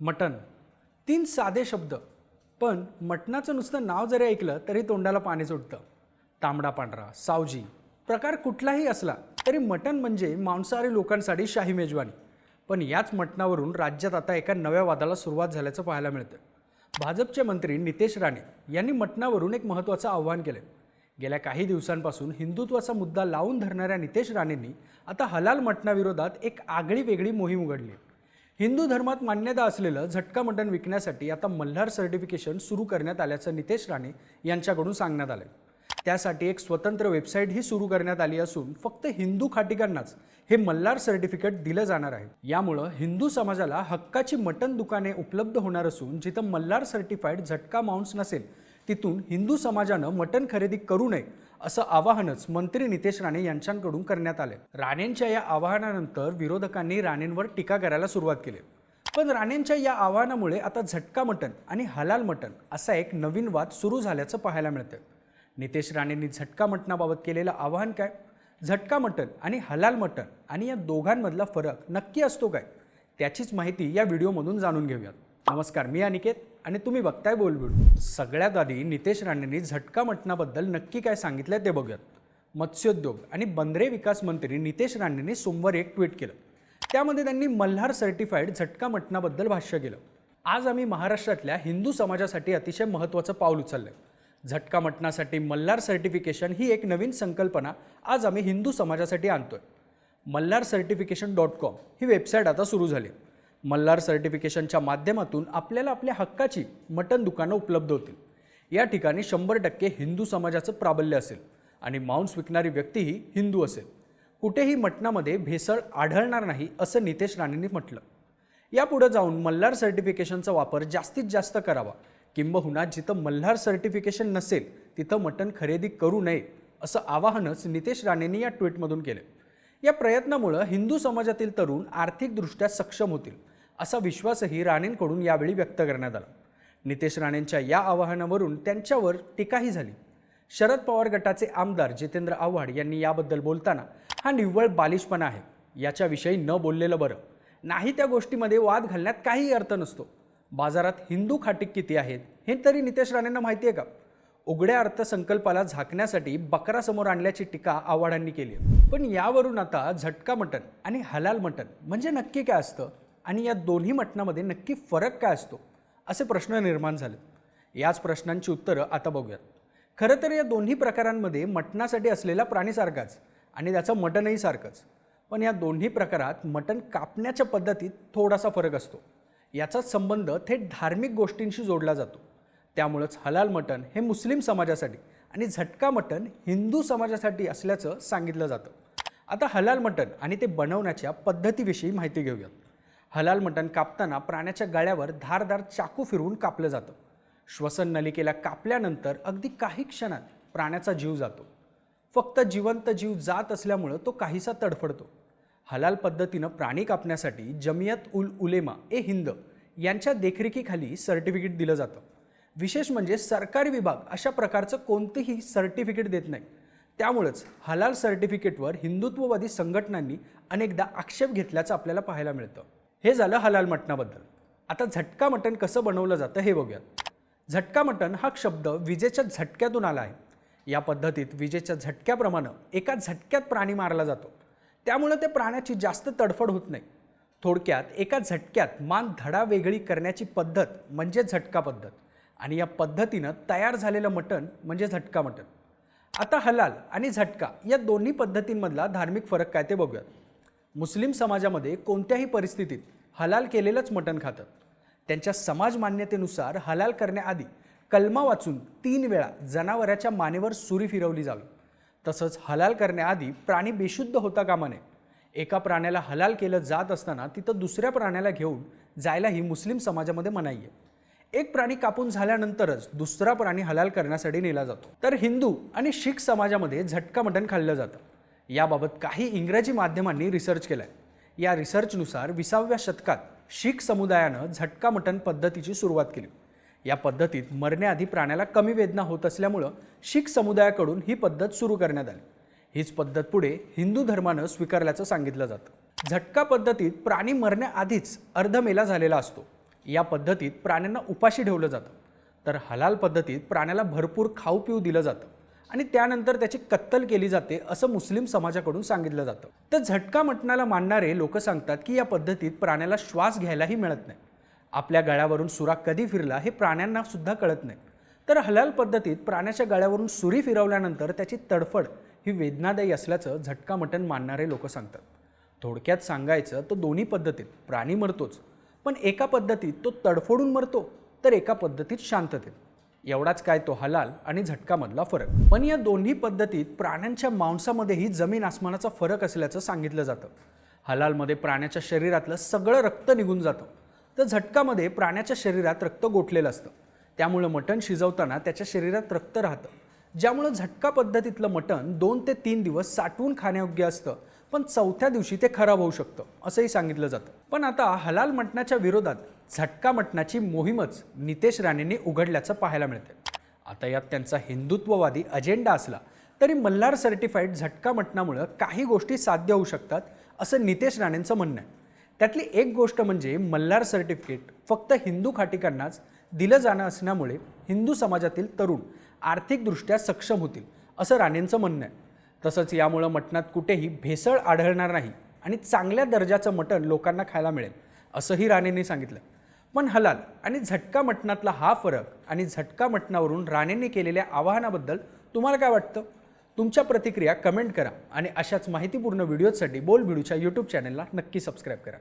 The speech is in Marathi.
मटण. तीन साधे शब्द. पण मटणाचं नुसतं नाव जरी ऐकलं तरी तोंडाला पाणी सुटतं. तांबडा पांढरा सावजी. प्रकार कुठलाही असला तरी मटण म्हणजे मांसाहारी लोकांसाठी शाही मेजवानी. पण याच मटणावरून राज्यात आता एका नव्या वादाला सुरुवात झाल्याचं पाहायला मिळतं. भाजपचे मंत्री नितेश राणे यांनी मटणावरून एक महत्त्वाचं आव्हान केलं. गेल्या काही दिवसांपासून हिंदुत्वाचा मुद्दा लावून धरणाऱ्या नितेश राणेंनी आता हलाल मटणाविरोधात एक आगळी वेगळी मोहीम उघडली. हिंदू धर्मात मान्यता असलेलं झटका मटण विकण्यासाठी आता मल्हार सर्टिफिकेशन सुरू करण्यात आल्याचं नितेश राणे यांच्याकडून सांगण्यात आलं त्यासाठी एक स्वतंत्र वेबसाईटही सुरू करण्यात आली असून फक्त हिंदू खाटिकांनाच हे मल्हार सर्टिफिकेट दिलं जाणार आहे. यामुळं हिंदू समाजाला हक्काची मटण दुकाने उपलब्ध होणार असून जिथं मल्हार सर्टिफाईड झटका माउंट्स नसेल तिथून हिंदू समाजानं मटण खरेदी करू नये असं आवाहनच मंत्री नितेश राणे यांच्याकडून करण्यात आले राणेंच्या या आवाहनानंतर विरोधकांनी राणेंवर टीका करायला सुरुवात केली. पण राणेंच्या या आवाहनामुळे आता झटका मटण आणि हलाल मटण असा एक नवीन वाद सुरू झाल्याचं पाहायला मिळतं नितेश राणेंनी झटका मटणाबाबत केलेलं आवाहन काय? झटका मटण आणि हलाल मटण आणि या दोघांमधला फरक नक्की असतो काय? त्याचीच माहिती या व्हिडिओमधून जाणून घेऊयात. नमस्कार मी अनिकेत आणि तुम्ही बघताय बोलबिड सगळ्यात आधी नितेश राणेंनी झटका मटणाबद्दल नक्की काय सांगितलंय ते बघूयात. मत्स्योद्योग आणि बंदरे विकास मंत्री नितेश राणेंनी सोमवारी एक ट्विट केलं. त्यामध्ये त्यांनी मल्हार सर्टिफाईड झटका मटणाबद्दल भाष्य केलं. आज आम्ही महाराष्ट्रातल्या हिंदू समाजासाठी अतिशय महत्त्वाचं पाऊल उचललंय. झटका मटणासाठी मल्हार सर्टिफिकेशन ही एक नवीन संकल्पना आज आम्ही हिंदू समाजासाठी आणतोय. मल्हार सर्टिफिकेशन डॉट कॉम ही वेबसाईट आता सुरू झाली. आहे. मल्हार सर्टिफिकेशनच्या माध्यमातून आपल्याला आपल्या हक्काची मटण दुकानं उपलब्ध होतील. या ठिकाणी शंभर टक्के हिंदू समाजाचं प्राबल्य असेल आणि मांस विकणारी व्यक्तीही हिंदू असेल. कुठेही मटणामध्ये भेसळ आढळणार नाही असं नितेश राणेंनी म्हटलं. यापुढे जाऊन मल्हार सर्टिफिकेशनचा वापर जास्तीत जास्त करावा. किंबहुना जिथं मल्हार सर्टिफिकेशन नसेल तिथं मटण खरेदी करू नये असं आवाहनच नितेश राणेंनी या ट्विटमधून केलं. या प्रयत्नामुळं हिंदू समाजातील तरुण आर्थिकदृष्ट्या सक्षम होतील. असा विश्वासही राणेंकडून यावेळी व्यक्त करण्यात आला. नितेश राणेंच्या या आवाहनावरून त्यांच्यावर टीकाही झाली. शरद पवार गटाचे आमदार जितेंद्र आव्हाड यांनी याबद्दल बोलताना हा निव्वळ बालिशपणा आहे. याच्याविषयी न बोललेलं बरं. नाही त्या गोष्टीमध्ये वाद घालण्यात काही अर्थ नसतो. बाजारात हिंदू खाटीक किती आहेत हे तरी नितेश राणेंना माहिती आहे का? उघड्या अर्थसंकल्पाला झाकण्यासाठी बकरा समोर आणल्याची टीका आव्हाडांनी केली पण यावरून आता झटका मटण आणि हलाल मटण म्हणजे नक्की काय असतं? आणि या दोन्ही मटणामध्ये नक्की फरक काय असतो? असे प्रश्न निर्माण झाले याच प्रश्नांची उत्तरं आता बघूयात. खरं तर या दोन्ही प्रकारांमध्ये मटणासाठी असलेला प्राणी सारखाच आणि त्याचं मटणही सारखंच. पण या दोन्ही प्रकारात मटण कापण्याच्या पद्धतीत थोडासा फरक असतो. याचा संबंध थेट धार्मिक गोष्टींशी जोडला जातो. त्यामुळंच हलाल मटण हे मुस्लिम समाजासाठी आणि झटका मटण हिंदू समाजासाठी असल्याचं सांगितलं जातं. आता हलाल मटण आणि ते बनवण्याच्या पद्धतीविषयी माहिती घेऊयात. हलाल मटण कापताना प्राण्याच्या गळ्यावर धारदार चाकू फिरवून कापलं जातं. श्वसन नलिकेला कापल्यानंतर अगदी काही क्षणात प्राण्याचा जीव जातो. फक्त जिवंत जीव जात असल्यामुळं तो काहीसा तडफडतो. हलाल पद्धतीनं प्राणी कापण्यासाठी जमियत उल उलेमा ए हिंद यांच्या देखरेखीखाली सर्टिफिकेट दिलं जातं. विशेष म्हणजे सरकारी विभाग अशा प्रकारचं कोणतेही सर्टिफिकेट देत नाही. त्यामुळंच हलाल सर्टिफिकेटवर हिंदुत्ववादी संघटनांनी अनेकदा आक्षेप घेतल्याचं आपल्याला पाहायला मिळतं. हे झालं हलाल मटणाबद्दल. आता झटका मटण कसं बनवलं जातं हे बघूयात. झटका मटण हा शब्द विजेच्या झटक्यातून आला आहे. या पद्धतीत विजेच्या झटक्याप्रमाणे एका झटक्यात प्राणी मारला जातो. त्यामुळे ते प्राण्याची जास्त तडफड होत नाही. थोडक्यात एका झटक्यात मान धडा वेगळी करण्याची पद्धत म्हणजे झटका पद्धत. आणि या पद्धतीनं तयार झालेलं मटण म्हणजे झटका मटण. आता हलाल आणि झटका या दोन्ही पद्धतींमधला धार्मिक फरक काय ते बघूयात. मुस्लिम समाजामध्ये कोणत्याही परिस्थितीत हलाल केलेलंच मटण खातात त्यांच्या समाज मान्यतेनुसार हलाल करण्याआधी कलमा वाचून तीन वेळा जनावराच्या मानेवर सुरी फिरवली जावी. तसंच हलाल करण्याआधी प्राणी बेशुद्ध होता कामा नये. एका प्राण्याला हलाल केलं जात असताना तिथं दुसऱ्या प्राण्याला घेऊन जायलाही मुस्लिम समाजामध्ये मनाई आहे. एक प्राणी कापून झाल्यानंतरच दुसरा प्राणी हलाल करण्यासाठी नेला जातो. तर हिंदू आणि शीख समाजामध्ये झटका मटण खाल्लं जातं. याबाबत काही इंग्रजी माध्यमांनी रिसर्च केलाय. या रिसर्चनुसार विसाव्या शतकात शीख समुदायानं झटका मटण पद्धतीची सुरुवात केली. या पद्धतीत मरण्याआधी प्राण्याला कमी वेदना होत असल्यामुळं शीख समुदायाकडून ही पद्धत सुरू करण्यात आली. हीच पद्धत पुढे हिंदू धर्मानं स्वीकारल्याचं सांगितलं जातं. झटका पद्धतीत प्राणी मरण्याआधीच अर्धमेला झालेला असतो. या पद्धतीत प्राण्यांना उपाशी ठेवलं जातं. तर हलाल पद्धतीत प्राण्याला भरपूर खाऊ पिऊ दिलं जातं. आणि त्यानंतर त्याची कत्तल केली जाते असं मुस्लिम समाजाकडून सांगितलं जातं. तर झटका मटणाला मानणारे लोक सांगतात की या पद्धतीत प्राण्याला श्वास घ्यायलाही मिळत नाही. आपल्या गळ्यावरून सुरा कधी फिरला हे प्राण्यांना सुद्धा कळत नाही. तर हलाल पद्धतीत प्राण्याच्या गळ्यावरून सुरी फिरवल्यानंतर त्याची तडफड ही वेदनादायी असल्याचं झटका मटण मानणारे लोक सांगतात. थोडक्यात सांगायचं तर दोन्ही पद्धतीत प्राणी मरतोच पण एका पद्धतीत तो तडफडून मरतो तर एका पद्धतीत शांततेत. एवढाच काय तो हलाल आणि झटकामधला फरक. पण या दोन्ही पद्धतीत प्राण्यांच्या मांसामध्येही जमीन आसमानाचा फरक असल्याचं सांगितलं जातं. हलालमध्ये प्राण्याच्या शरीरातलं सगळं रक्त निघून जातं. तर झटकामध्ये प्राण्याच्या शरीरात रक्त गोठलेलं असतं. त्यामुळं मटण शिजवताना त्याच्या शरीरात रक्त राहतं. ज्यामुळं झटका पद्धतीतलं मटण दोन ते तीन दिवस साठवून खाण्यायोग्य असतं. पण चौथ्या दिवशी ते खराब होऊ शकतं असंही सांगितलं जातं. पण आता हलाल मटणाच्या विरोधात झटका मटणाची मोहीमच नितेश राणेंनी उघडल्याचं पाहायला मिळते आता यात त्यांचा हिंदुत्ववादी अजेंडा असला तरी मल्हार सर्टिफाईड झटका मटणामुळं काही गोष्टी साध्य होऊ शकतात असं नितेश राणेंचं म्हणणं आहे. त्यातली एक गोष्ट म्हणजे मल्हार सर्टिफिकेट फक्त हिंदू खाटिकांनाच दिलं जाणं असण्यामुळे हिंदू समाजातील तरुण आर्थिकदृष्ट्या सक्षम होतील असं राणेंचं म्हणणं आहे. तसंच यामुळं मटणात कुठेही भेसळ आढळणार नाही आणि चांगल्या दर्जाचं मटण लोकांना खायला मिळेल असंही राणेंनी सांगितलं. पण हलाल आणि झटका मटणातला हा फरक आणि झटका मटणावरून राणेंनी केलेल्या आवाहनाबद्दल तुम्हाला काय वाटतं? तुमच्या प्रतिक्रिया कमेंट करा आणि अशाच माहितीपूर्ण व्हिडिओजसाठी बोल व्हिडिओच्या यूट्यूब चॅनलला नक्की सबस्क्राईब करा.